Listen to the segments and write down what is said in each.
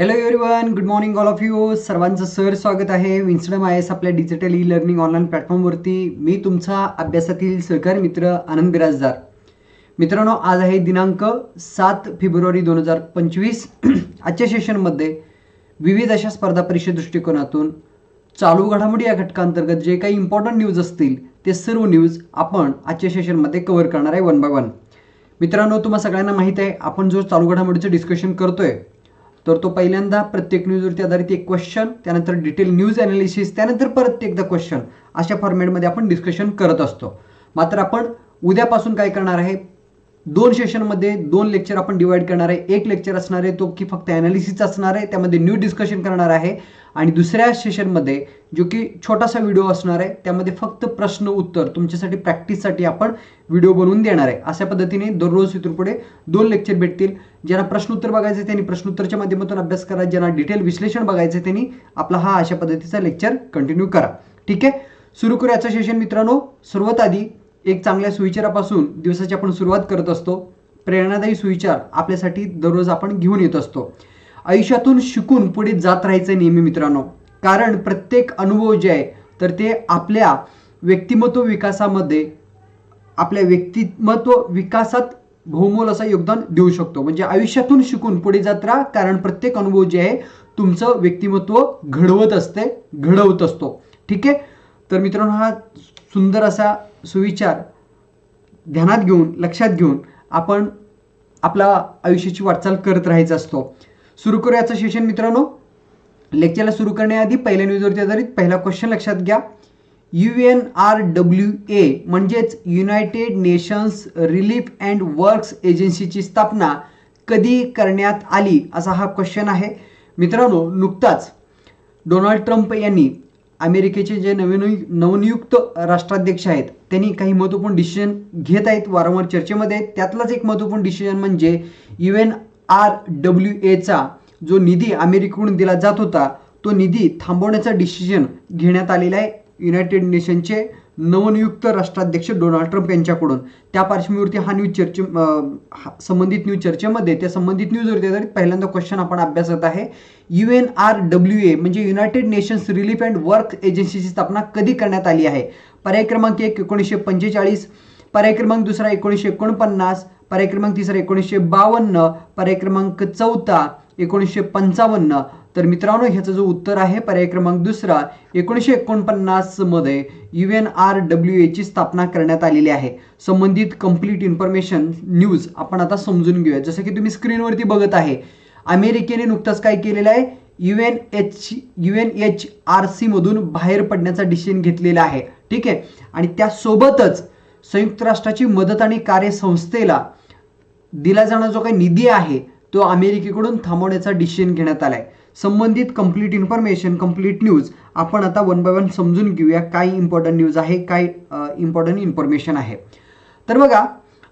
Hello everyone good morning all of you सर्वांचं sir स्वागत आहे. विन्स्टम आय एस आपल्या डिजिटल ई लर्निंग ऑनलाईन प्लॅटफॉर्मवरती मी तुमचा अभ्यासातील सहकारी मित्र आनंद बिराजदार. मित्रांनो आज आहे दिनांक सात फेब्रुवारी दोन हजार पंचवीस. आजच्या सेशनमध्ये विविध अशा स्पर्धा परीक्षा दृष्टिकोनातून चालू घडामोडी या घटकांतर्गत जे काही इम्पॉर्टंट न्यूज असतील ते सर्व न्यूज आपण आजच्या सेशनमध्ये कव्हर करणार आहे वन बाय वन मित्रांनो तुम्हाला सगळ्यांना माहीत आहे आपण जो चालू घडामोडीचं डिस्कशन करतोय तर तो पहिल्यांदा प्रत्येक न्यूजवरती आधारित एक क्वेश्चन त्यानंतर डिटेल न्यूज अनालिसिस त्यानंतर परत एकदा क्वेश्चन अशा फॉर्मॅटमध्ये आपण डिस्कशन करत असतो. मात्र आपण उद्यापासून काय करणार आहे? दोन सेशनमध्ये दोन लेक्चर आपण डिवाइड करणार आहे. एक लेक्चर असणार आहे तो की फक्त अनालिसिस असणार आहे त्यामध्ये न्यू डिस्कशन करणार आहे. आणि दुसऱ्या सेशनमध्ये जो की छोटासा व्हिडिओ असणार आहे त्यामध्ये फक्त प्रश्न उत्तर तुमच्यासाठी प्रॅक्टिससाठी आपण व्हिडिओ बनवून देणार आहे. अशा पद्धतीने दररोज इथून पुढे दोन लेक्चर भेटतील. ज्यांना प्रश्न उत्तर त्यांनी प्रश्नोत्तरच्या माध्यमातून अभ्यास करा. ज्यांना डिटेल विश्लेषण बघायचं त्यांनी आपला हा अशा पद्धतीचा लेक्चर कंटिन्यू करा. ठीक आहे? सुरू करूयाचं सेशन मित्रांनो. सर्वात आधी एक चांगल्या सुविचारापासून दिवसाची आपण सुरुवात करत असतो. प्रेरणादायी सुविचार आपल्यासाठी दररोज आपण घेऊन येत असतो. आयुष्यातून शिकून पुढे जात राहायचं नेहमी मित्रांनो. कारण प्रत्येक अनुभव जे आहे तर ते आपल्या व्यक्तिमत्व विकासामध्ये आपल्या व्यक्तिमत्व विकासात बहुमोल असं योगदान देऊ शकतो. म्हणजे आयुष्यातून शिकून पुढे जात राहा कारण प्रत्येक अनुभव जे आहे तुमचं व्यक्तिमत्व घडवत असते घडवत असतो. ठीक आहे? तर मित्रांनो हा सुंदर असा सुविचार ध्यानात घेऊन लक्षात घेऊन आपण आपला आयुष्याची वाटचाल करत राहायचा असतो. सुरू करूयाचं सेशन मित्रांनो. लेक्चरला सुरू करण्याआधी पहिल्या न्यूजवरती आधारित पहिला क्वेश्चन लक्षात घ्या. U N R W A म्हणजेच United Nations relief and works एजन्सीची स्थापना कधी करण्यात आली असा हा क्वेश्चन आहे. मित्रांनो नुकताच डोनाल्ड ट्रम्प यांनी अमेरिकेचे जे नवीन नवनियुक्त राष्ट्राध्यक्ष आहेत त्यांनी काही महत्त्वपूर्ण डिसिजन घेत आहेत. वारंवार चर्चेमध्ये त्यातलाच एक महत्त्वपूर्ण डिसिजन म्हणजे यू एन आर डब्ल्यू एचा जो निधी अमेरिकेकडून दिला जात होता तो निधी थांबवण्याचा डिसिजन घेण्यात आलेला आहे. युनायटेड नेशनचे नवनियुक्त राष्ट्राध्यक्ष डोनाल्ड ट्रम्प यांच्याकडून. त्या पार्श्वभूमीवरती हा न्यूज चर्चे हा- संबंधित न्यूज चर्चेमध्ये त्या संबंधित न्यूजवरती आधारित पहिल्यांदा क्वेश्चन आपण अभ्यासत आहे. U N R W A म्हणजे United Nations relief and work एजन्सीची स्थापना कधी करण्यात आली आहे? पर्याय क्रमांक एक एकोणीसशे पंचेचाळीस पर्याय क्रमांक दुसरा एकोणीसशे एकोणपन्नास पर्याय क्रमांक तिसरा एकोणीसशे बावन्न पर्याय क्रमांक चौथा एकोणीसशे पंचावन्न. तर मित्रांनो ह्याचं जो उत्तर आहे पर्याय क्रमांक दुसरा एकोणीसशे एकोणपन्नासमध्ये यू एन आर डब्ल्यू एची स्थापना करण्यात आलेली आहे. संबंधित कंप्लीट इन्फॉर्मेशन न्यूज आपण आता समजून घेऊया. जसं की तुम्ही स्क्रीनवरती बघत आहे अमेरिकेने नुकताच काय केलेलं आहे? U N H U N H R C मधून बाहेर पडण्याचा डिसिजन घेतलेला आहे. ठीक आहे? आणि त्यासोबतच संयुक्त राष्ट्राची मदत आणि कार्यसंस्थेला दिला जाणारा जो काही निधी आहे तो अमेरिकेकडून थांबवण्याचा डिसिजन घेण्यात आलाय. संबंधित कंप्लीट इन्फॉर्मेशन कंप्लीट न्यूज आपण आता वन बाय वन समजून घेऊया काय इम्पॉर्टंट न्यूज आहे काय इम्पॉर्टंट इन्फॉर्मेशन आहे. तर बघा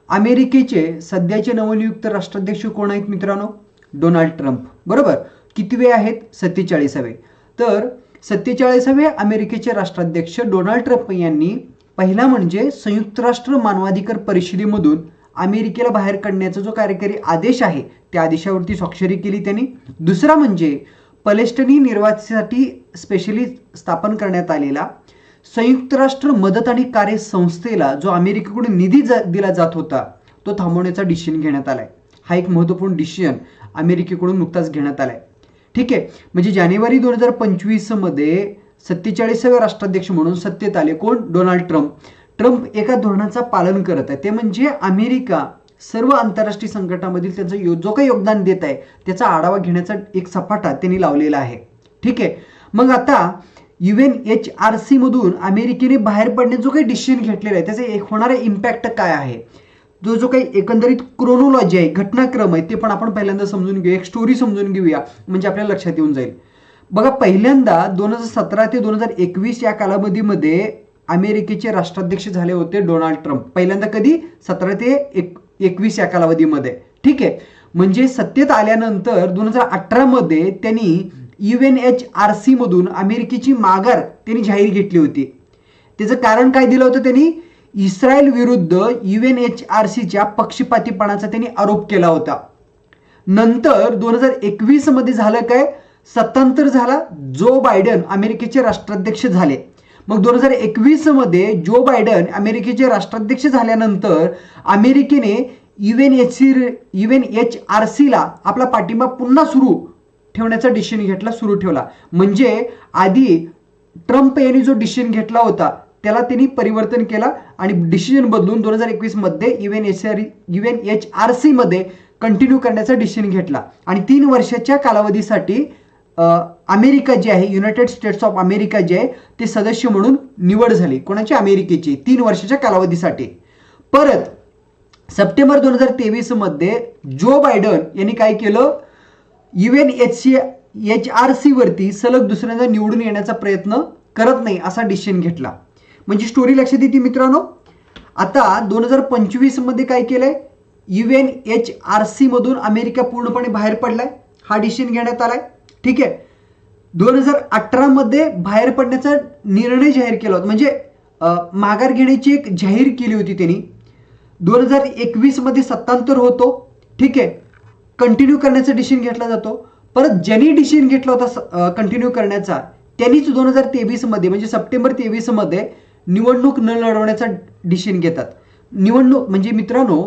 अमेरिकेचे सध्याचे नवनियुक्त राष्ट्राध्यक्ष कोण आहेत मित्रांनो? Donald Trump. बरोबर? कितवे आहेत? सत्तेचाळीसावे. तर सत्तेचाळीसावे अमेरिकेचे राष्ट्राध्यक्ष डोनाल्ड ट्रम्प यांनी पहिला म्हणजे संयुक्त राष्ट्र मानवाधिकार परिषदेमधून अमेरिकेला बाहेर काढण्याचा जो कार्यकारी आदेश आहे त्या आदेशावरती स्वाक्षरी केली त्यांनी. दुसरा म्हणजे पलेस्टनी निर्वासिसाठी स्पेशली स्थापन करण्यात आलेला संयुक्त राष्ट्र मदत आणि कार्य संस्थेला जो अमेरिकेकडून निधी जा- दिला जात होता तो थांबवण्याचा डिसिजन घेण्यात आलाय. हा एक महत्त्वपूर्ण डिसिजन अमेरिकेकडून नुकताच घेण्यात आलाय. ठीक आहे? म्हणजे जानेवारी दोन हजार पंचवीसमध्ये राष्ट्राध्यक्ष म्हणून सत्तेत आले कोण? Donald Trump. ट्रम्प एका धोरणाचं पालन करत आहे. ते म्हणजे अमेरिका सर्व आंतरराष्ट्रीय संकटामधील त्यांचं यो- जो काही योगदान देत आहे त्याचा आढावा घेण्याचा एक सपाटा त्यांनी लावलेला आहे. ठीक आहे? मग आता U N H R C मधून अमेरिकेने बाहेर पडणे जो काही डिसिजन घेतलेला आहे त्याचा एक होणारा इम्पॅक्ट काय आहे? जो जो काही एकंदरीत क्रोनोलॉजी आहे घटनाक्रम आहे ते पण आपण पहिल्यांदा समजून घेऊया. एक स्टोरी समजून घेऊया म्हणजे आपल्याला लक्षात येऊन जाईल. बघा पहिल्यांदा दोन हजार सतरा ते दोन हजार एकवीस या कालावधीमध्ये अमेरिकेचे राष्ट्राध्यक्ष झाले होते डोनाल्ड ट्रम्प. पहिल्यांदा कधी? सतरा ते एक एकवीस या कालावधीमध्ये. ठीक आहे? म्हणजे सत्तेत आल्यानंतर दोन हजार अठरामध्ये त्यांनी U N H R C मधून अमेरिकेची माघार त्यांनी जाहीर घेतली होती. त्याचं कारण काय दिलं होतं त्यांनी? इस्रायल विरुद्ध यू एन एच आर सीच्या पक्षपातीपणाचा त्यांनी आरोप केला होता. नंतर दोन हजार एकवीसमध्ये झालं काय? सत्तांतर झाला. जो बायडन अमेरिकेचे राष्ट्राध्यक्ष झाले. मग दोन हजार एकवीसमध्ये जो बायडन अमेरिकेचे राष्ट्राध्यक्ष झाल्यानंतर अमेरिकेने UN H C UN H R सीला आपला पाठिंबा पुन्हा सुरू ठेवण्याचा डिसिजन घेतला सुरू ठेवला. म्हणजे आधी ट्रम्प यांनी जो डिसिजन घेतला होता त्याला त्यांनी परिवर्तन केला आणि डिसिजन बदलून दोन हजार एकवीसमध्ये UN H R UN H R C मध्ये कंटिन्यू करण्याचा डिसिजन घेतला. आणि तीन वर्षाच्या कालावधीसाठी अमेरिका जे आहे युनायटेड स्टेट्स ऑफ अमेरिका जे आहे ते सदस्य म्हणून निवड झाली. कोणाची? अमेरिकेची. तीन वर्षाच्या कालावधीसाठी. परत सप्टेंबर दोन हजार तेवीसमध्ये जो बायडन यांनी काय केलं? U N H C H R सीवरती सलग दुसऱ्यांदा निवडून येण्याचा प्रयत्न करत नाही असा डिसिजन घेतला. म्हणजे स्टोरी लक्षात येते मित्रांनो? आता दोन हजार पंचवीसमध्ये काय केलंय? U N H R C मधून अमेरिका पूर्णपणे बाहेर पडलाय. हा डिसिजन घेण्यात आलाय. ठीक आहे. दोन हजार अठरामध्ये बाहेर पडण्याचा निर्णय जाहीर केला होता. म्हणजे माघार घेण्याची एक जाहीर केली होती त्यांनी. दोन हजार एकवीसमध्ये सत्तांतर होतो. ठीक आहे. कंटिन्यू करण्याचा डिसिजन घेतला जातो. परत ज्यांनी डिसिजन घेतला होता कंटिन्यू करण्याचा त्यांनीच दोन हजार तेवीसमध्ये म्हणजे सप्टेंबर तेवीसमध्ये निवडणूक न लढवण्याचा डिसिजन घेतात. निवडणूक म्हणजे मित्रांनो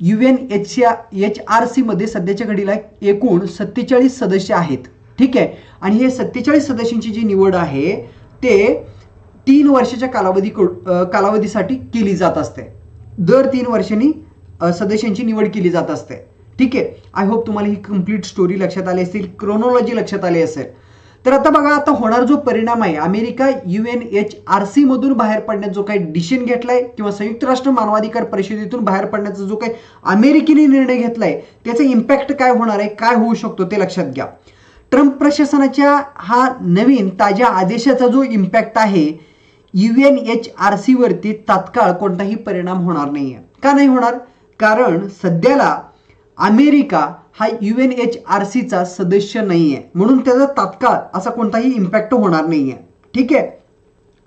U N H H R सीमध्ये सध्याच्या घडीला एकूण सत्तेचाळीस सदस्य आहेत. ठीक आहे? आणि हे सत्तेचाळीस सदस्यांची जी निवड आहे ते तीन वर्षाच्या कालावधी कालावधीसाठी केली जात असते. दर तीन वर्षांनी सदस्यांची निवड केली जात असते. ठीक आहे? आय होप तुम्हाला ही कंप्लीट स्टोरी लक्षात आली असेल क्रोनॉलॉजी लक्षात आली असेल. तर आता बघा आता होणार जो परिणाम आहे America U N H R C मधून बाहेर पडण्यात जो काही डिसिजन घेतलाय किंवा संयुक्त राष्ट्र मानवाधिकार परिषदेतून बाहेर पडण्याचा जो काही अमेरिकेने निर्णय घेतलाय त्याचा इम्पॅक्ट काय होणार आहे काय होऊ शकतो ते लक्षात घ्या. ट्रम्प प्रशासनाच्या हा नवीन ताज्या आदेशाचा जो इम्पॅक्ट आहे यू एन एच आर सीवरती तात्काळ कोणताही परिणाम होणार नाही आहे का नाही होणार? कारण सध्याला अमेरिका हा यू एन एच आर सीचा सदस्य नाही आहे म्हणून त्याचा तात्काळ असा कोणताही इम्पॅक्ट होणार नाही आहे ठीक आहे?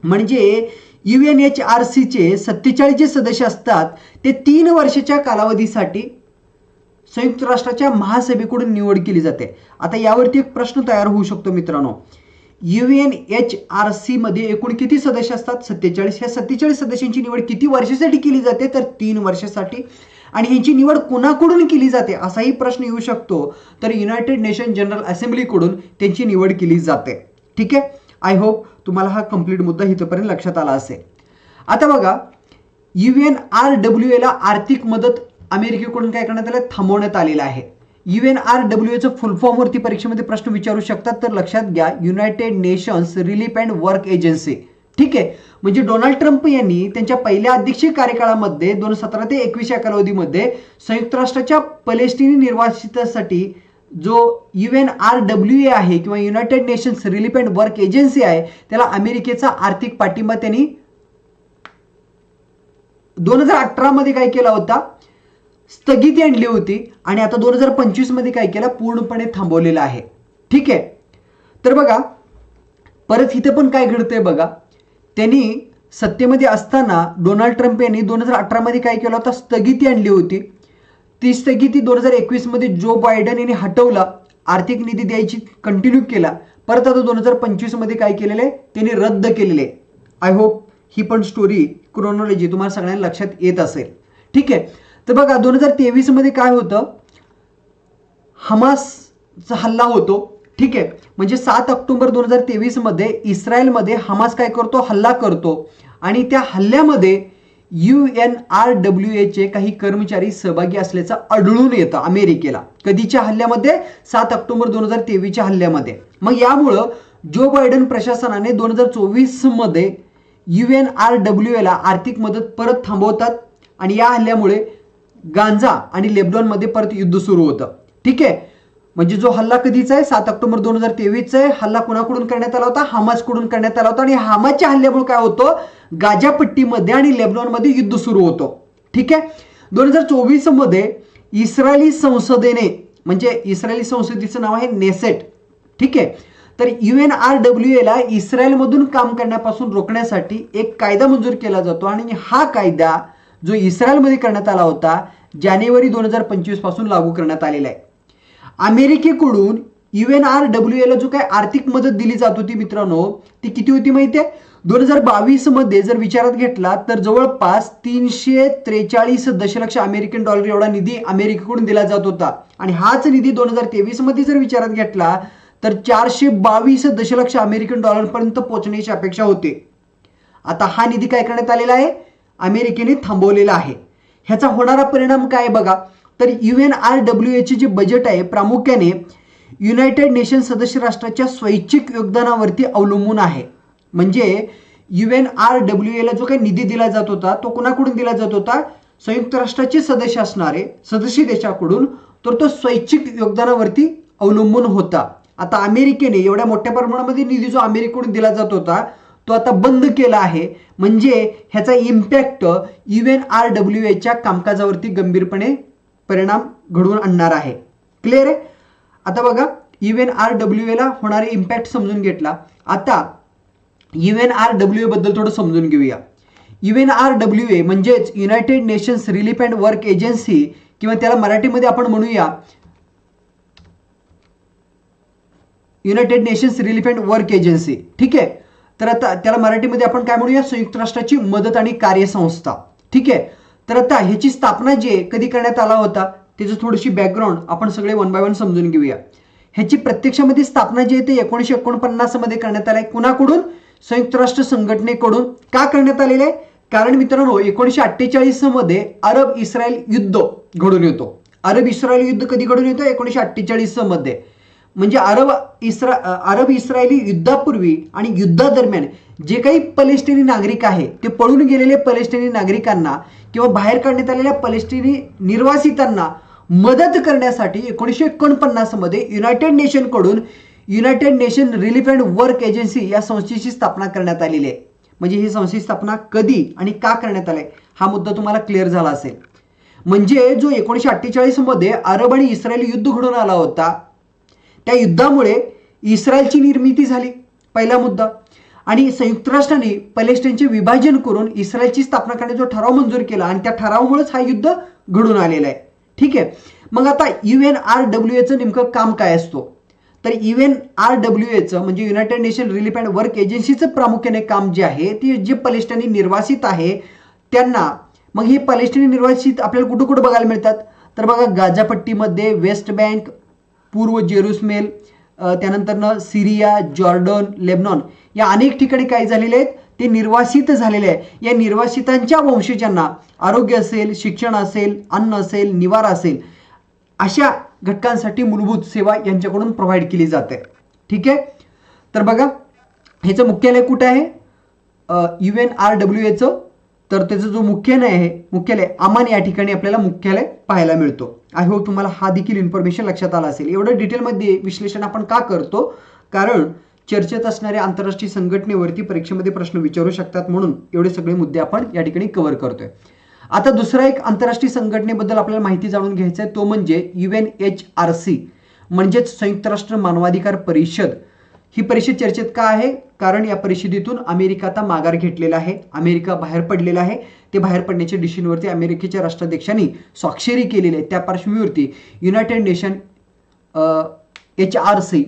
म्हणजे यू एन एच आर सीचे सत्तेचाळीस जे सदस्य असतात ते तीन वर्षाच्या कालावधीसाठी संयुक्त राष्ट्राच्या महासभेकडून निवड केली जाते. आता यावरती एक प्रश्न तयार होऊ शकतो मित्रांनो. U N H R C मध्ये एकूण किती सदस्य असतात? सत्तेचाळीस. ह्या सत्तेचाळीस सदस्यांची निवड किती वर्षासाठी केली जाते? तर तीन वर्षासाठी. आणि ह्यांची निवड कोणाकडून केली जाते? असाही प्रश्न येऊ शकतो. तर युनायटेड नेशन जनरल असेंब्लीकडून त्यांची निवड केली जाते. ठीक आहे? आय होप तुम्हाला हा कंप्लीट मुद्दा इथपर्यंत लक्षात आला असेल. आता बघा यू एन आर डब्ल्यू एला आर्थिक मदत अमेरिकेकडून काय करण्यात आलं? थांबवण्यात आलेलं आहे. यू एन आर डब्ल्यू एचं फुल फॉर्मवरती परीक्षेमध्ये प्रश्न विचारू शकतात तर लक्षात घ्या united nations relief and work agency ठीक आहे? म्हणजे डोनाल्ड ट्रम्प यांनी त्यांच्या पहिल्या अध्यक्षीय कार्यकाळामध्ये दोन सतरा ते एकवीस या कालावधीमध्ये संयुक्त राष्ट्राच्या पलेस्टिनी निर्वासितासाठी जो U N R W A आहे किंवा united nations relief and work agency आहे त्याला अमेरिकेचा आर्थिक पाठिंबा त्यांनी दोन हजार अठरामध्ये काय केला होता? स्थगिती आणली होती आणि आता दोन हजार पंचवीसमध्ये काय केलं? पूर्णपणे थांबवलेलं आहे. ठीक आहे? तर बघा परत इथं पण काय घडतंय बघा. त्यांनी सत्तेमध्ये असताना डोनाल्ड ट्रम्प यांनी दोन हजार अठरामध्ये काय केलं होतं? स्थगिती आणली होती. ती स्थगिती दोन हजार एकवीसमध्ये जो बायडन यांनी हटवला आर्थिक निधी द्यायची कंटिन्यू केला परत आता दोन हजार पंचवीसमध्ये काय केलेलं आहे? त्यांनी रद्द केलेले आय होप ही पण स्टोरी क्रोनॉलॉजी तुम्हाला सगळ्यांना लक्षात येत असेल. ठीक आहे? तर बघा दोन हजार तेवीसमध्ये काय होतं? हमासचा हल्ला होतो. ठीक आहे? म्हणजे सात ऑक्टोबर दोन हजार तेवीसमध्ये इस्रायलमध्ये हमास काय करतो? हल्ला करतो. आणि त्या हल्ल्यामध्ये यू एन आर डब्ल्यू एचे काही कर्मचारी सहभागी असल्याचं आढळून येतं अमेरिकेला. कधीच्या हल्ल्यामध्ये? सात ऑक्टोबर दोन हजार तेवीसच्या हल्ल्यामध्ये. मग यामुळं जो बायडन प्रशासनाने दोन हजार चोवीसमध्ये यू एन आर डब्ल्यू एला आर्थिक मदत परत थांबवतात. आणि या हल्ल्यामुळे गांजा आणि लेबनॉनमध्ये परत युद्ध सुरू होतं. ठीक आहे? म्हणजे जो हल्ला कधीचा आहे? सात ऑक्टोबर दोन हजार तेवीसचा आहे. हल्ला कुणाकडून करण्यात आला होता? हमासकडून करण्यात आला होता. आणि हामाच्या हल्ल्यामुळे काय होतं? गाजापट्टीमध्ये आणि लेबनॉनमध्ये युद्ध सुरू होतं. ठीक आहे? दोन हजार चोवीसमध्ये इस्रायली संसदेने म्हणजे इस्रायली संसदेचं नाव आहे नेसेट. ठीक आहे? तर यू एन आर डब्ल्यू एला इस्रायलमधून काम करण्यापासून रोखण्यासाठी एक कायदा मंजूर केला जातो. आणि हा कायदा जो इस्रायलमध्ये करण्यात आला होता जानेवारी दोन हजार पंचवीसपासून लागू करण्यात आलेला आहे. अमेरिकेकडून यू एन आर डब्ल्यू एला जो काय आर्थिक मदत दिली जात होती मित्रांनो ती किती होती माहिती आहे दोन हजार बावीसमध्ये जर विचारात घेतला तर जवळपास तीनशे त्रेचाळीस दशलक्ष अमेरिकन डॉलर एवढा निधी अमेरिकेकडून दिला जात होता. आणि हाच निधी दोन हजार तेवीसमध्ये जर विचारात घेतला तर चारशे बावीस दशलक्ष अमेरिकन डॉलर पर्यंत पोहोचण्याची अपेक्षा होती. आता हा निधी काय करण्यात आलेला आहे? अमेरिकेने थांबवलेला आहे. ह्याचा होणारा परिणाम काय आहे बघा? तर यू एन आर डब्ल्यू एचे जे बजेट आहे प्रामुख्याने युनायटेड नेशन सदस्य राष्ट्राच्या स्वैच्छिक योगदानावरती अवलंबून आहे. म्हणजे यू एन आर डब्ल्यू एला जो काही निधी दिला जात होता तो कोणाकडून दिला जात होता? संयुक्त राष्ट्राचे सदस्य असणारे सदस्य देशाकडून तर तो स्वैच्छिक योगदानावरती अवलंबून होता. आता अमेरिकेने एवढ्या मोठ्या प्रमाणामध्ये निधी जो अमेरिकेकडून दिला जात होता तो आता बंद केला आहे. म्हणजे ह्याचा इम्पॅक्ट युएन आर डब्ल्यू एच्या कामकाजावरती गंभीरपणे परिणाम घडवून आणणार आहे. क्लिअर आहे? आता बघा युएन आर डब्ल्यू एला होणारे इम्पॅक्ट समजून घेतला. आता यू एन आर डब्ल्यू बद्दल थोडं समजून घेऊया. युएन आर डब्ल्यू ए म्हणजेच united nations relief and work agency किंवा त्याला मराठीमध्ये आपण म्हणूया. United nations relief and work agency ठीक आहे? तर आता त्याला मराठीमध्ये आपण काय म्हणूया? संयुक्त राष्ट्राची मदत आणि कार्यसंस्था. ठीक आहे? तर आता ह्याची स्थापना जी आहे कधी करण्यात आला होता? त्याचं थोडीशी बॅकग्राऊंड आपण सगळे वन बाय वन समजून घेऊया. ह्याची प्रत्यक्षामध्ये स्थापना जी आहे ते एकोणीशे एकोणपन्नासमध्ये करण्यात आली आहे. कुणाकडून? संयुक्त राष्ट्र संघटनेकडून. का करण्यात आलेलं आहे? कारण मित्रांनो एकोणीशे अठ्ठेचाळीसमध्ये अरब इस्रायल युद्ध घडून येतो. अरब इस्रायल युद्ध कधी घडून येतो? एकोणीशे अठ्ठेचाळीसमध्ये. म्हणजे अरब इस्रा अरब इस्रायली युद्धापूर्वी आणि युद्धादरम्यान जे काही पलेस्टिनी नागरिक आहे ते पळून गेलेले पलेस्टिनी नागरिकांना किंवा बाहेर काढण्यात आलेल्या पलेस्टिनी निर्वासितांना मदत करण्यासाठी एकोणीसशे एकोणपन्नासमध्ये United नेशनकडून united nation relief and work agency या संस्थेची स्थापना करण्यात आलेली आहे. म्हणजे ही संस्थेची स्थापना कधी आणि का करण्यात आली हा मुद्दा तुम्हाला क्लिअर झाला असेल. म्हणजे जो एकोणीसशे अठ्ठेचाळीसमध्ये अरब आणि इस्रायली युद्ध घडून आला होता त्या युद्धामुळे इस्रायलची निर्मिती झाली पहिला मुद्दा. आणि संयुक्त राष्ट्राने पॅलेस्टाईनचे विभाजन करून इस्रायलची स्थापना करण्याचा जो ठराव मंजूर केला आणि त्या ठरावामुळेच हा युद्ध घडून आलेला आहे. ठीक आहे? मग आता यू एन आर डब्ल्यू एचं नेमकं काम काय असतो? तर युएन आर डब्ल्यू एचं म्हणजे united nation relief and work एजन्सीचं प्रामुख्याने काम जे आहे ते जे पलेस्टाईनी निर्वासित आहे त्यांना मग हे पलेस्टिनी निर्वासित आपल्याला कुठं कुठं बघायला मिळतात? तर बघा गाजापट्टीमध्ये वेस्ट बँक पूर्व जेरुसमेल त्यानंतरनं सिरिया जॉर्डन लेबनॉन या अनेक ठिकाणी काय झालेले आहेत? ते निर्वासित झालेले आहे. या निर्वासितांच्या वंशजांना आरोग्य असेल शिक्षण असेल अन्न असेल निवारा असेल अशा घटकांसाठी मूलभूत सेवा यांच्याकडून प्रोव्हाइड केली जाते. ठीक आहे? तर बघा ह्याचं मुख्यालय कुठे आहे? यू एन आर डब्ल्यू एचं तर त्याचं जो मुख्यालय आहे मुख्यालय अमान या ठिकाणी आपल्याला मुख्यालय पाहायला मिळतो. आय होप तुम्हाला हा देखील इन्फॉर्मेशन लक्षात आला असेल. एवढं डिटेलमध्ये विश्लेषण आपण का करतो? कारण चर्चेत असणाऱ्या आंतरराष्ट्रीय संघटनेवरती परीक्षेमध्ये प्रश्न विचारू शकतात म्हणून एवढे सगळे मुद्दे आपण या ठिकाणी कव्हर करतोय. आता दुसरा एक आंतरराष्ट्रीय संघटनेबद्दल आपल्याला माहिती जाणून घ्यायचं आहे तो म्हणजे U N H R C म्हणजेच संयुक्त राष्ट्र मानवाधिकार परिषद. ही परिषद चर्चेत का आहे? कारण या परिषदेतून अमेरिका आता माघार घेतलेला आहे. अमेरिका बाहेर पडलेला आहे. ते बाहेर पडण्याच्या डिसिजनवरती अमेरिकेच्या राष्ट्राध्यक्षांनी स्वाक्षरी केलेली आहे. त्या पार्श्वभूमीवरती united nation H R C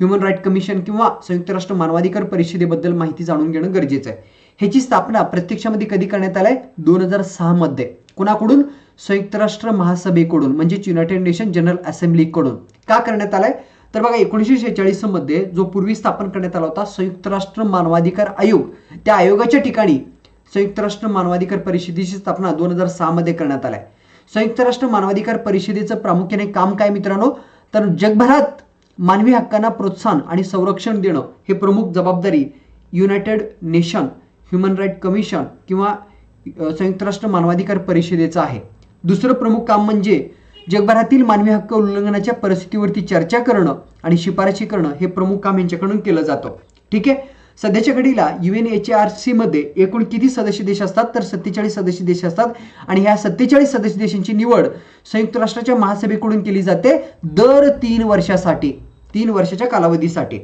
human right commission किंवा संयुक्त राष्ट्र मानवाधिकार परिषदेबद्दल माहिती जाणून घेणं गरजेचं आहे. ह्याची स्थापना प्रत्यक्षामध्ये कधी करण्यात आलाय दोन हजार सहा मध्ये. कुणाकडून? संयुक्त राष्ट्र महासभेकडून म्हणजेच युनायटेड नेशन जनरल असेंब्लीकडून का करण्यात आलाय? तर बघा एकोणीसशे शेहेचाळीसमध्ये जो पूर्वी स्थापन करण्यात आला होता संयुक्त राष्ट्र मानवाधिकार आयोग त्या आयोगाच्या ठिकाणी संयुक्त राष्ट्र मानवाधिकार परिषदेची स्थापना दोन हजार सहा मध्ये करण्यात आलाय संयुक्त राष्ट्र मानवाधिकार परिषदेचं प्रामुख्याने काम काय मित्रांनो? तर जगभरात मानवी हक्कांना प्रोत्साहन आणि संरक्षण देणं हे प्रमुख जबाबदारी united nation human right commission किंवा संयुक्त राष्ट्र मानवाधिकार परिषदेचं आहे. दुसरं प्रमुख काम म्हणजे जगभरातील मानवी हक्क उल्लंघनाच्या परिस्थितीवरती चर्चा करणं आणि शिफारशी करणं हे प्रमुख काम यांच्याकडून केलं जातं. ठीक आहे? सध्याच्या घडीला U N H R C मध्ये एकूण किती सदस्य देश असतात? तर सत्तेचाळीस सदस्य देश असतात. आणि ह्या सत्तेचाळीस सदस्य देशांची निवड संयुक्त राष्ट्राच्या महासभेकडून केली जाते दर तीन वर्षासाठी. तीन वर्षाच्या कालावधीसाठी.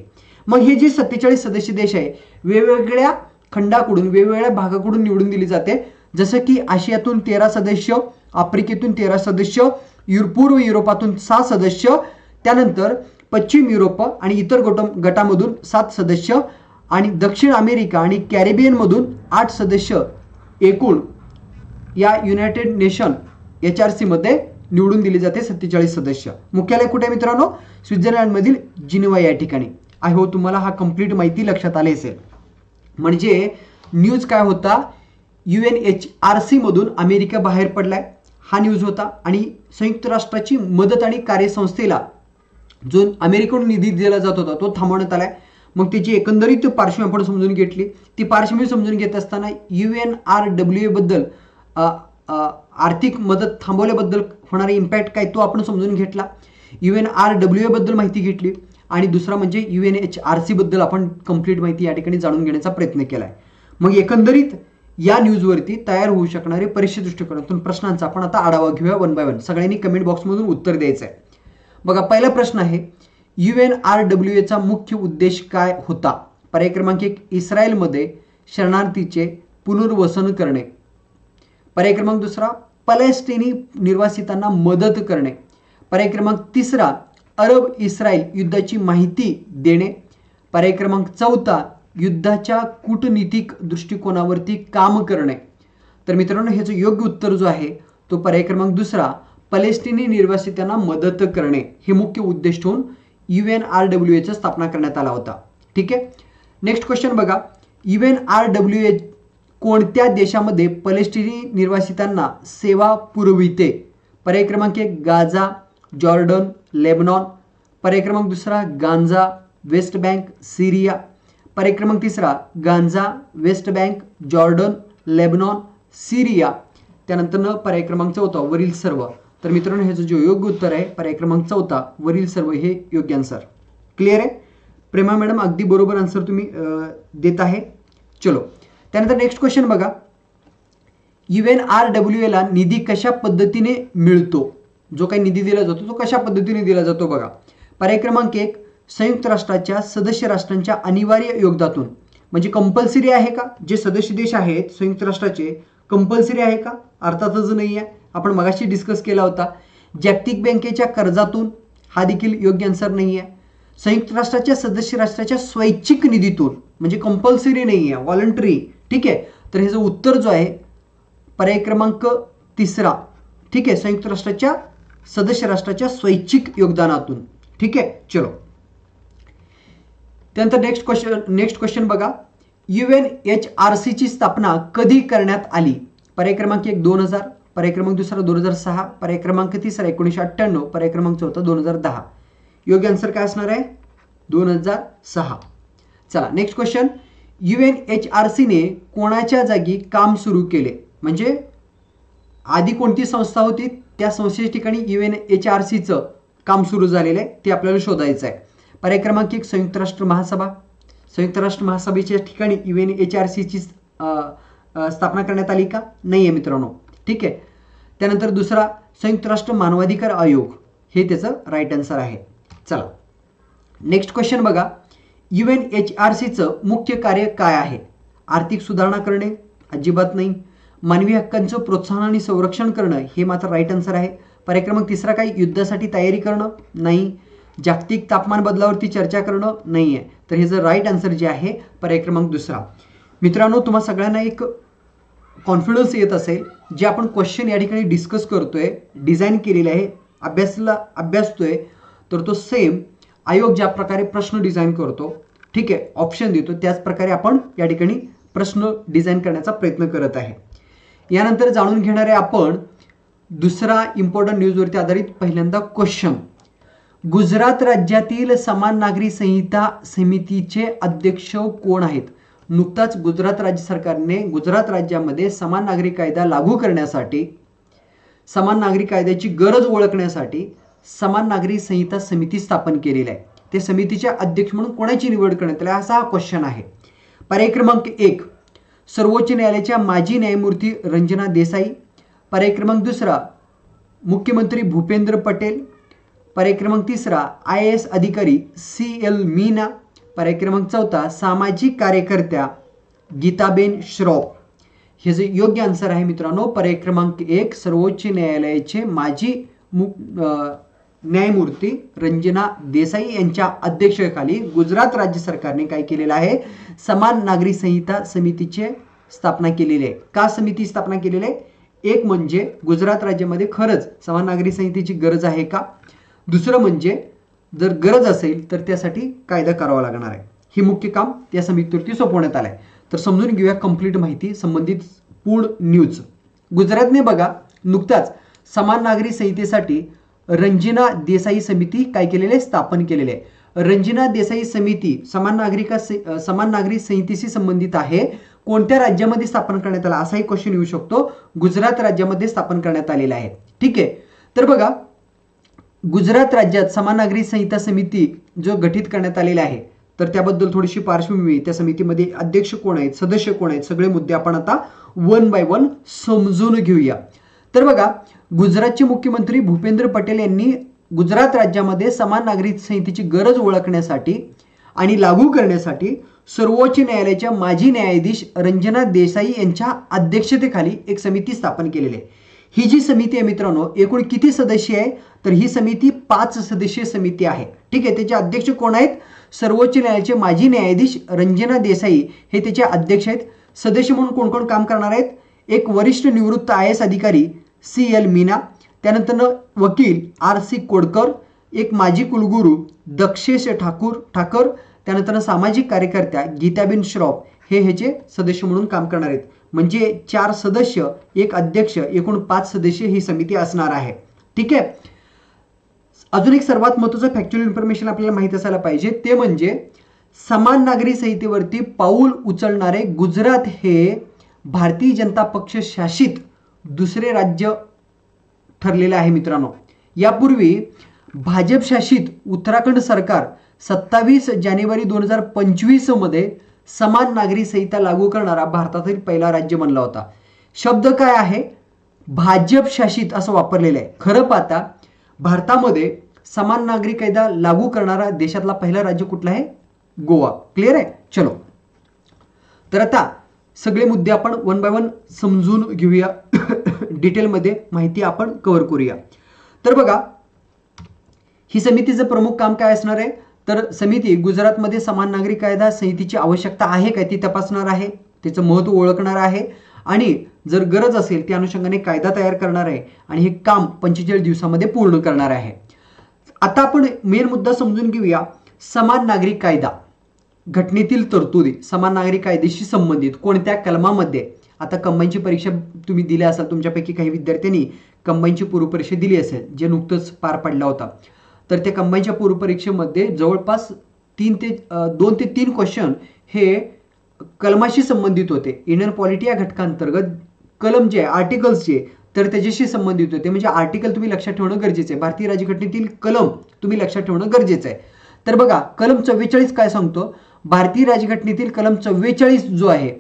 मग हे जे सत्तेचाळीस सदस्य देश आहे वेगवेगळ्या खंडाकडून वेगवेगळ्या भागाकडून निवडून दिली जाते. जसं की आशियातून तेरा सदस्य आफ्रिकेतून तेरा सदस्य यु पूर्व युरोपातून सहा सदस्य त्यानंतर पश्चिम युरोप आणि इतर गट गटामधून सात सदस्य आणि दक्षिण अमेरिका आणि कॅरेबियनमधून आठ सदस्य एकूण या युनायटेड नेशन एच आर सीमध्ये निवडून दिले जाते सत्तेचाळीस सदस्य. मुख्यालय कुठे मित्रांनो? स्वित्झर्लंडमधील जिनिवा या ठिकाणी. आय हो तुम्हाला हा कंप्लीट माहिती लक्षात आली असेल. म्हणजे न्यूज काय होता? यू एन एच आर सीमधून अमेरिका बाहेर पडलाय. हा न्यूज होता. आणि संयुक्त राष्ट्राची मदत आणि कार्यसंस्थेला जो अमेरिकेकडून निधी दिला जात होता तो थांबवण्यात आलाय. मग त्याची एकंदरीत पार्श्वी आपण समजून घेतली. ती पार्श्वभूमी समजून घेत असताना यू एन आर डब्ल्यू बद्दल आर्थिक मदत थांबवल्याबद्दल होणारा इम्पॅक्ट काय तो आपण समजून घेतला. यू एन आर डब्ल्यू बद्दल माहिती घेतली. आणि दुसरा म्हणजे U N H R C बद्दल आपण कंप्लीट माहिती या ठिकाणी जाणून घेण्याचा प्रयत्न केला आहे मग एकंदरीत या न्यूजवरती तयार होऊ शकणारे परीक्षा दृष्टिकोनातून प्रश्नांचा आपण आता आढावा घेऊया वन बाय वन सगळ्यांनी कमेंट बॉक्समधून उत्तर द्यायचं आहे. बघा पहिला प्रश्न आहे यू एन आर डब्ल्यू एचा मुख्य उद्देश काय होता? पर्याय क्रमांक एक इस्रायलमध्ये शरणार्थीचे पुनर्वसन करणे. पर्याय क्रमांक दुसरा पॅलेस्टिनी निर्वासितांना मदत करणे. पर्याय क्रमांक तिसरा अरब इस्रायल युद्धाची माहिती देणे. पर्याय क्रमांक चौथा युद्धाच्या कूटनीतिक दृष्टिकोनावरती काम करणे. तर मित्रांनो ह्याचं योग्य उत्तर जो आहे तो पर्याय क्रमांक दुसरा पलेस्टिनी निर्वासितांना मदत करणे. हे मुख्य उद्देश होऊन यू एन आर डब्ल्यू एचा स्थापना करण्यात आला होता. ठीक आहे? नेक्स्ट क्वेश्चन बघा. U N R W A कोणत्या देशामध्ये पलेस्टिनी निर्वासितांना सेवा पुरविते? पर्याय क्रमांक एक गाझा जॉर्डन लेबनॉन. पर्याय क्रमांक दुसरा गांजा वेस्ट बँक सिरिया. पर्याय क्रमांक तिसरा Gaza West Bank Jordan Lebanon Syria. त्यानंतर पर्याय क्रमांक चौथा वरील सर्व. तर मित्रांनो ह्याचं जे योग्य उत्तर आहे पर्याय क्रमांक चौथा वरील सर्व हे योग्य आन्सर क्लिअर आहे? प्रेमा मॅडम अगदी बरोबर आन्सर तुम्ही देत आहे. चलो. त्यानंतर नेक्स्ट क्वेश्चन बघा. यू एन आर डब्ल्यू एला निधी कशा पद्धतीने मिळतो? जो काही निधी दिला जातो तो कशा पद्धतीने दिला जातो बघा. पर्याय क्रमांक एक संयुक्त राष्ट्राच्या सदस्य राष्ट्रांच्या अनिवार्य योगदातून. म्हणजे कंपल्सरी आहे का? जे सदस्य देश आहेत संयुक्त राष्ट्राचे कंपल्सरी आहे का? अर्थातच नाही आहे. आपण मगाशी डिस्कस केला होता. जागतिक बँकेच्या कर्जातून हा देखील योग्य आन्सर नाही आहे. संयुक्त राष्ट्राच्या सदस्य राष्ट्राच्या स्वैच्छिक निधीतून म्हणजे कंपल्सरी नाही आहे व्हॉलंटरी ठीक आहे? तर ह्याचं उत्तर जो आहे पर्याय क्रमांक तिसरा. ठीक आहे? संयुक्त राष्ट्राच्या सदस्य राष्ट्राच्या स्वैच्छिक योगदानातून. ठीक आहे? चलो. त्यानंतर नेक्स्ट क्वेश्चन नेक्स्ट क्वेश्चन बघा. यू एन एच आर सीची स्थापना कधी करण्यात आली? पर्याय क्रमांक एक दोन हजार. पर्याय क्रमांक दुसरा दोन हजार सहा. पर्याय क्रमांक तिसरा एकोणीसशे अठ्ठ्याण्णव. पर्याय क्रमांक चौथा दोन हजार दहा. योग्य आन्सर काय असणार आहे? दोन हजार सहा. चला next question U N H R सीने कोणाच्या जागी काम सुरू केले? म्हणजे आधी कोणती संस्था होती? त्या संस्थेच्या ठिकाणी यू एन एच आर सीचं काम सुरू झालेलं आहे ते आपल्याला शोधायचं आहे. पर्याय क्रमांक एक संयुक्त राष्ट्र महासभा. संयुक्त राष्ट्र महासभेच्या ठिकाणी यू एन एच आर सीची स्थापना करण्यात आली का? नाही आहे मित्रांनो. ठीक आहे. त्यानंतर दुसरा संयुक्त राष्ट्र मानवाधिकार आयोग. हे त्याचं राईट आन्सर आहे. चला. नेक्स्ट क्वेश्चन बघा. यू एन एच आर सीचं मुख्य कार्य काय आहे? आर्थिक सुधारणा करणे? अजिबात नाही. मानवी हक्कांचं प्रोत्साहन आणि संरक्षण करणं? हे मात्र राईट आन्सर आहे. पर्याय क्रमांक तिसरा काय युद्धासाठी तयारी करणं? नाही. जागतिक तापमान बदलावरती चर्चा करणं नाही आहे तर हे जर राईट आन्सर जे आहे पर्याय क्रमांक दुसरा. मित्रांनो तुम्हा सगळ्यांना एक कॉन्फिडन्स येत असेल जे आपण क्वेश्चन या ठिकाणी डिस्कस करतोय डिझाईन केलेले आहे अभ्यासला अभ्यासतोय तर तो सेम आयोग ज्या प्रकारे प्रश्न डिझाईन करतो ठीक आहे ऑप्शन देतो त्याच प्रकारे आपण या ठिकाणी प्रश्न डिझाईन करण्याचा प्रयत्न करत आहे. यानंतर जाणून घेणारे आपण दुसरा इम्पॉर्टंट न्यूजवरती आधारित पहिल्यांदा क्वेश्चन गुजरात राज्यातील समान नागरी संहिता समितीचे अध्यक्ष कोण आहेत? नुकताच गुजरात राज्य सरकारने गुजरात राज्यामध्ये समान नागरी कायदा लागू करण्यासाठी समान नागरी कायद्याची गरज ओळखण्यासाठी समान नागरी संहिता समिती स्थापन केलेली आहे. ते समितीचे अध्यक्ष म्हणून कोणाची निवड करण्यात आली असा हा क्वेश्चन आहे. पर्याय क्रमांक एक सर्वोच्च न्यायालयाच्या माजी न्यायमूर्ती रंजना देसाई. पर्याय क्रमांक दुसरा मुख्यमंत्री भूपेंद्र पटेल. पर्याय क्रमांक तिसरा आय ए एस अधिकारी सी एल मीना पर्याय क्रमांक चौथा सामाजिक कार्यकर्त्या गीताबेन श्रॉफ. हे जे योग्य आन्सर आहे मित्रांनो पर्याय क्रमांक एक सर्वोच्च न्यायालयाचे माजी मु न्यायमूर्ती रंजना देसाई यांच्या अध्यक्षतेखाली गुजरात राज्य सरकारने काय केलेलं आहे? समान नागरी संहिता समितीचे स्थापना केलेली आहे. का समिती स्थापना केलेली आहे? एक म्हणजे गुजरात राज्यामध्ये खरंच समान नागरी संहितेची गरज आहे का? दुसरं म्हणजे जर गरज असेल तर त्यासाठी कायदा करावा लागणार आहे. हे मुख्य काम त्या समितीवरती सोपवण्यात आलं आहे तर समजून घेऊया कंप्लीट माहिती संबंधित पूर्ण न्यूज गुजरातने बघा नुकताच समान नागरी संहितेसाठी रंजना देसाई समिती काय केलेले आहे? स्थापन केलेले आहे. रंजना देसाई समिती समान नागरिका समान नागरी संहितेशी संबंधित आहे. कोणत्या राज्यामध्ये स्थापन करण्यात आला? असाही क्वेश्चन येऊ शकतो. गुजरात राज्यामध्ये स्थापन करण्यात आलेला आहे. ठीक आहे. तर बघा गुजरात राज्यात समान नागरी संहिता समिती जो गठीत करण्यात आलेला आहे तर त्याबद्दल थोडीशी पार्श्वभूमी त्या समितीमध्ये अध्यक्ष कोण आहेत सदस्य कोण आहेत सगळे मुद्दे आपण आता वन बाय वन समजून घेऊया. तर बघा गुजरातचे मुख्यमंत्री भूपेंद्र पटेल यांनी गुजरात राज्यामध्ये समान नागरी संहितेची गरज ओळखण्यासाठी आणि लागू करण्यासाठी सर्वोच्च न्यायालयाच्या माजी न्यायाधीश रंजना देसाई यांच्या अध्यक्षतेखाली एक समिती स्थापन केलेली आहे. ही जी समिती आहे मित्रांनो एकूण किती सदस्य आहे? तर ही समिती पाच सदस्यीय समिती आहे. ठीक आहे त्याचे अध्यक्ष कोण आहेत? सर्वोच्च न्यायालयाचे माजी न्यायाधीश रंजना देसाई हे त्याचे अध्यक्ष आहेत. सदस्य म्हणून कोण कोण काम करणार आहेत? एक वरिष्ठ निवृत्त आय एस अधिकारी सी एल मीना. त्यानंतर वकील आर सी कोडकर. एक माजी कुलगुरू दक्षेश ठाकूर ठाकर. त्यानंतर सामाजिक कार्यकर्त्या गीताबेन श्रॉफ हे ह्याचे सदस्य म्हणून काम करणार आहेत. म्हणजे चार सदस्य एक अध्यक्ष एकूण पाच सदस्य ही समिती असणार आहे. ठीक आहे? अजून एक सर्वात महत्त्वाचं फॅक्च्युअल इन्फॉर्मेशन आपल्याला माहीत असायला पाहिजे ते म्हणजे समान नागरी संहितेवरती पाऊल उचलणारे गुजरात हे भारतीय जनता पक्ष शासित दुसरे राज्य ठरलेलं आहे मित्रांनो. यापूर्वी भाजप शासित उत्तराखंड सरकार सत्तावीस जानेवारी दोन हजार पंचवीसमध्ये समान नागरी संहिता लागू करणारा भारतातील पहिला राज्य बनला होता. शब्द काय आहे? भाजप शासित असं वापरलेलं आहे. खरं पाहता भारतामध्ये समान नागरी कायदा लागू करणारा देशातला पहिला राज्य कुठला आहे? गोवा. क्लिअर आहे? चलो. तर आता सगळे मुद्दे आपण वन बाय वन समजून घेऊया. डिटेलमध्ये माहिती आपण कव्हर करूया. तर बघा ही समितीचं प्रमुख काम काय असणार आहे? तर समिती गुजरातमध्ये समान नागरी कायदा संहितेची आवश्यकता आहे काय ती तपासणार आहे? त्याचं महत्त्व ओळखणार आहे? आणि जर गरज असेल त्या अनुषंगाने कायदा तयार करणार आहे आणि हे काम पंचेचाळीस दिवसामध्ये पूर्ण करणार आहे. आता आपण मेन मुद्दा समजून घेऊया. समान नागरी कायदा. घटनेतील तरतुदी. समान नागरी कायदेशी संबंधित कोणत्या कलमामध्ये? आता कंबाईनची परीक्षा तुम्ही दिल्या असाल तुमच्यापैकी काही विद्यार्थ्यांनी कंबाईनची पूर्वपरीक्षा दिली असेल जे नुकतंच पार पडला होता. तर त्या कंबाईनच्या पूर्वपरीक्षेमध्ये जवळपास तीन ते दोन ते तीन क्वेश्चन हे कलमाशी संबंधित होते. इंडियन पॉलिटी या घटकांतर्गत कलम जे आहे आर्टिकल्स जे तर त्याच्याशी संबंधित होते. म्हणजे आर्टिकल तुम्ही लक्षात ठेवणं गरजेचं आहे. भारतीय राज्यघटनेतील कलम तुम्ही लक्षात ठेवणं गरजेचं आहे. तर बघा कलम चव्वेचाळीस काय सांगतो? भारतीय राज्यघटनेतील कलम चव्वेचाळीस जो आहे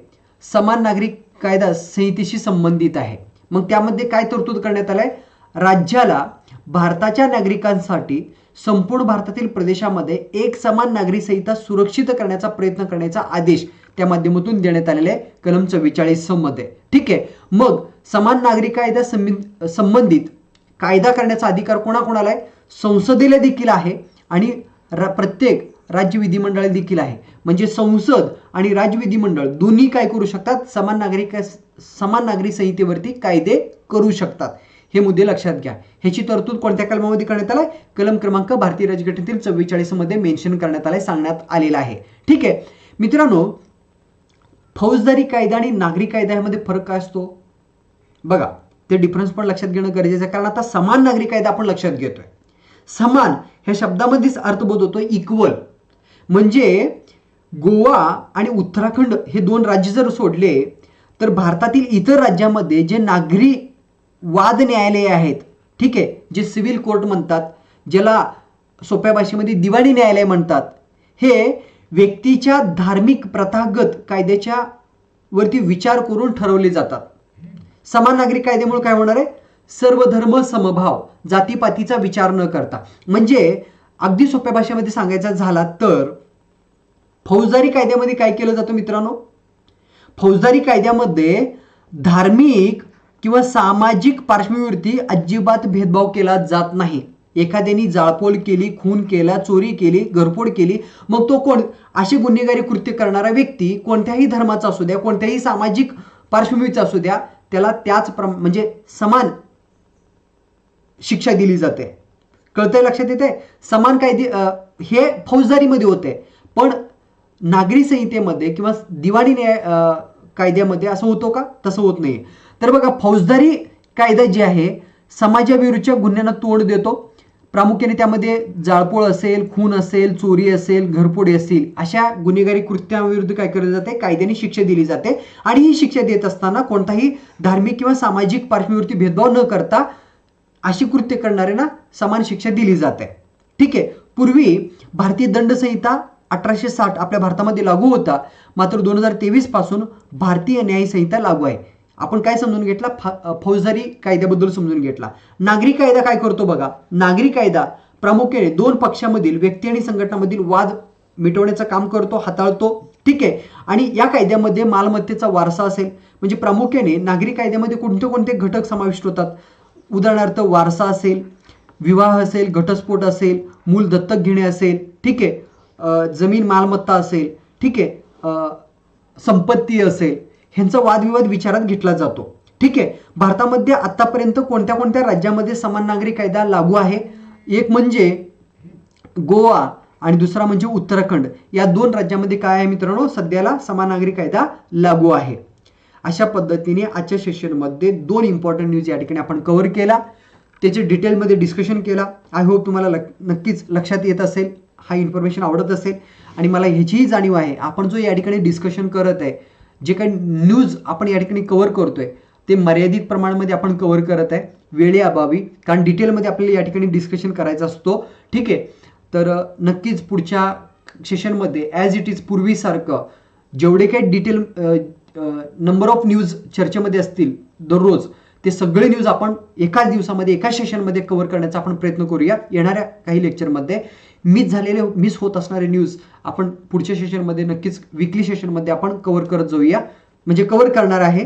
समान नागरिक कायदा संहितेशी संबंधित आहे. मग त्यामध्ये काय तरतूद करण्यात आलाय? राज्याला भारताच्या नागरिकांसाठी संपूर्ण भारतातील प्रदेशामध्ये एक समान नागरी संहिता सुरक्षित करण्याचा प्रयत्न करण्याचा आदेश त्या माध्यमातून देण्यात आलेला आहे. कलम चव्वेचाळीसमध्ये ठीक आहे. मग समान नागरी कायदा संबंध- संबंधित कायदा करण्याचा अधिकार कोणाकोणाला आहे? संसदेला देखील आहे आणि प्रत्येक राज्य विधिमंडळ देखील आहे. म्हणजे संसद आणि राज्य विधिमंडळ दोन्ही काय करू शकतात? समान नागरिक समान नागरी संहितेवरती कायदे करू शकतात. हे मुद्दे लक्षात घ्या. ह्याची तरतूद कोणत्या कलमामध्ये करण्यात आलाय? कलम क्रमांक भारतीय राज्यघटनेतील चव्वेचाळीसमध्ये मेन्शन करण्यात आलाय सांगण्यात आलेला आहे. ठीक आहे. मित्रांनो फौजदारी कायदा आणि नागरी कायदा यामध्ये फरक काय असतो? बघा ते डिफरन्स पण लक्षात घेणं गरजेचं आहे कारण आता समान नागरी कायदा आपण लक्षात घेतोय. समान ह्या शब्दामध्येच अर्थबोध होतो इक्वल म्हणजे गोवा आणि उत्तराखंड हे दोन राज्य जर सोडले तर भारतातील इतर राज्यामध्ये जे नागरी वाद न्यायालये आहेत. ठीक आहे? जे सिव्हिल कोर्ट म्हणतात ज्याला सोप्या भाषेमध्ये दिवाणी न्यायालय म्हणतात. हे व्यक्तीच्या धार्मिक प्रथागत कायद्याच्या वरती विचार करून ठरवले जातात. समान नागरिक कायद्यामुळे काय होणार आहे? सर्व धर्म समभाव जातीपातीचा विचार न करता. म्हणजे अगदी सोप्या भाषेमध्ये सांगायचा झाला तर फौजदारी कायद्यामध्ये काय केलं जातं मित्रांनो? फौजदारी कायद्यामध्ये धार्मिक किंवा सामाजिक पार्श्वभूमीवरती अजिबात भेदभाव केला जात नाही. एखाद्याने जाळपोळ केली खून केला चोरी केली घरफोड केली मग तो कोण? अशी गुन्हेगारी कृत्य करणारा व्यक्ती कोणत्याही धर्माचा असू द्या कोणत्याही सामाजिक पार्श्वभूमीचा असू द्या त्याला त्याच प्रम म्हणजे समान शिक्षा दिली जाते. कळतंय लक्षात येते समान कायदे हे फौजदारीमध्ये होते. पण नागरी संहितेमध्ये किंवा दिवाणी न्याय कायद्यामध्ये असं होतो का? तसं होत नाही तर बघा फौजदारी कायदा जे आहे समाजाविरुद्धच्या गुन्ह्यांना तोड देतो. प्रामुख्याने त्यामध्ये जाळपोळ असेल खून असेल चोरी असेल घरपोडी असेल अशा गुन्हेगारी कृत्यांविरुद्ध काय केलं जाते? कायद्याने शिक्षा दिली जाते. आणि ही शिक्षा देत असताना कोणताही धार्मिक किंवा सामाजिक पार्श्वभूमीवरती भेदभाव न करता अशी कृत्य करणाऱ्यांना समान शिक्षा दिली जाते. ठीक आहे? पूर्वी भारतीय दंड संहिता अठराशे साठ आपल्या भारतामध्ये लागू होता. मात्र दोन हजार तेवीसपासून भारतीय न्यायसंहिता लागू आहे. आपण काय समजून घेतला? फौजदारी कायद्याबद्दल समजून घेतला. नागरी कायदा काय करतो बघा? नागरी कायदा प्रामुख्याने दोन पक्षामधील व्यक्ती आणि संघटनामधील वाद मिटवण्याचं काम करतो हाताळतो. ठीक आहे? आणि या कायद्यामध्ये मालमत्तेचा वारसा असेल. म्हणजे प्रामुख्याने नागरी कायद्यामध्ये कोणते कोणते घटक समाविष्ट होतात? उदाहरणार्थ वारसा असेल विवाह असेल घटस्फोट असेल मूल दत्तक घेणे असेल ठीक आहे? जमीन मालमत्ता असेल ठीक आहे? संपत्ती असेल ह्यांचा वादविवाद विचारात घेतला जातो. ठीक आहे? भारतामध्ये आतापर्यंत कोणत्या कोणत्या राज्यामध्ये समान नागरी कायदा लागू आहे? एक म्हणजे गोवा आणि दुसरा म्हणजे उत्तराखंड. या दोन राज्यामध्ये काय आहे मित्रांनो? सध्याला समान नागरी कायदा लागू आहे. अशा पद्धतीने आजच्या सेशनमध्ये दोन इम्पॉर्टंट न्यूज या ठिकाणी आपण कव्हर केला. त्याचे डिटेलमध्ये डिस्कशन केला. आय होप तुम्हाला लक नक्कीच लक्षात येत असेल. हा इन्फॉर्मेशन आवडत असेल. आणि मला ह्याचीही जाणीव आहे. आपण जो या ठिकाणी डिस्कशन करत आहे जे काही न्यूज आपण या ठिकाणी कव्हर करतोय ते मर्यादित प्रमाणामध्ये आपण कव्हर करत आहे. वेळेअभावी कारण डिटेलमध्ये आपल्याला या ठिकाणी डिस्कशन करायचा असतो. ठीक आहे? तर नक्कीच पुढच्या सेशनमध्ये ॲज इट इज पूर्वीसारखं जेवढे काही डिटेल नंबर ऑफ न्यूज चर्चेमध्ये असतील दररोज ते सगळे न्यूज आपण एकाच दिवसामध्ये एका सेशनमध्ये कव्हर करण्याचा आपण प्रयत्न करूया. येणाऱ्या काही लेक्चरमध्ये मिस झालेले मिस होत असणारे न्यूज आपण पुढच्या सेशनमध्ये नक्कीच विकली सेशनमध्ये आपण कव्हर करत जाऊया. म्हणजे कव्हर करणार आहे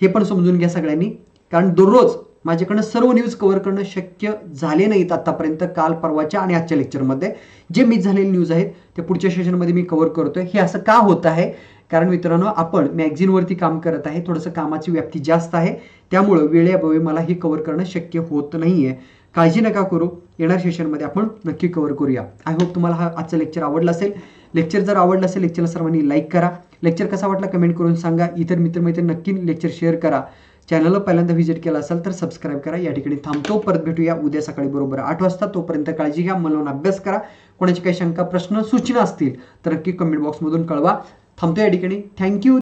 हे पण समजून घ्या सगळ्यांनी. कारण दररोज माझ्याकडनं सर्व न्यूज कव्हर करणं शक्य झाले नाहीत आतापर्यंत काल परवाच्या आणि आजच्या लेक्चरमध्ये जे मिस झालेले न्यूज आहेत ते पुढच्या सेशनमध्ये मी कव्हर करतोय. हे असं का होत आहे? कारण मित्रांनो आपण मॅगझिनवरती काम करत आहे. थोडंसं कामाची व्याप्ती जास्त आहे. त्यामुळं वेळेअभावी मला हे कव्हर करणं शक्य होत नाही आहे काळजी नका करू. येणार सेशनमध्ये आपण नक्की कव्हर करूया. आय होप तुम्हाला हा आजचं लेक्चर आवडलं असेल. लेक्चर जर आवडलं असेल लेक्चरला सर्वांनी लाईक करा. लेक्चर कसा वाटला कमेंट करून सांगा. इतर मित्रमैत्री नक्की लेक्चर शेअर करा. चॅनलला पहिल्यांदा व्हिजिट केला असेल तर सबस्क्राईब करा. या ठिकाणी थांबतो. परत भेटूया उद्या सकाळी बरोबर आठ वाजता. तोपर्यंत काळजी घ्या. मलवून अभ्यास करा. कोणाची काही शंका प्रश्न सूचना असतील तर नक्की कमेंट बॉक्समधून कळवा. थांबतो या ठिकाणी. थँक्यू